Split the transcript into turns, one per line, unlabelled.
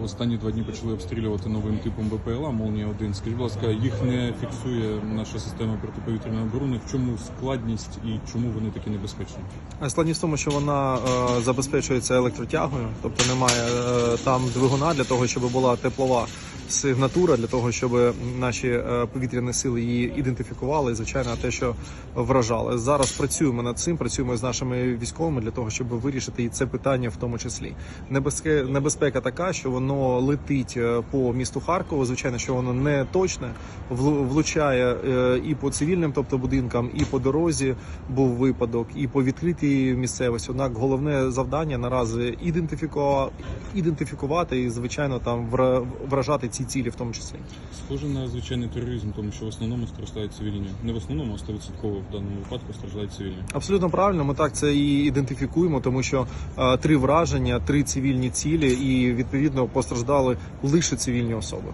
В останні два дні почали обстрілювати новим типом БПЛА Молнія 1 Скажіть, будь ласка, їх не фіксує наша система протиповітряної оборони. В чому складність і чому вони такі небезпечні?
Складність в тому, що вона е, забезпечується електротягою, тобто немає е, там двигуна для того, щоб була теплова сигнатура, для того, щоб наші е, повітряні сили її ідентифікували. І, звичайно, те, що вражали. Зараз працюємо над цим, працюємо з нашими військовими для того, щоб вирішити і це питання в тому числі. Небезпека, небезпека така, що воно летить е, по місту Харкову. Звичайно, що воно не точне, влу- влучає е, і по цивільним, тобто будинкам, і по дорозі був випадок, і по відкритій місцевості. Однак головне завдання наразі ідентифікувати, ідентифікувати і звичайно там вра- вражати ці цілі, в тому числі.
Схоже на звичайний тероризм, тому що в основному страждають цивільні. Не в основному, а 100% в даному випадку страждають цивільні.
Абсолютно правильно, ми так це і ідентифікуємо, тому що е, три враження, три цивільні цілі, і відповідно постраждали лише цивільні особи.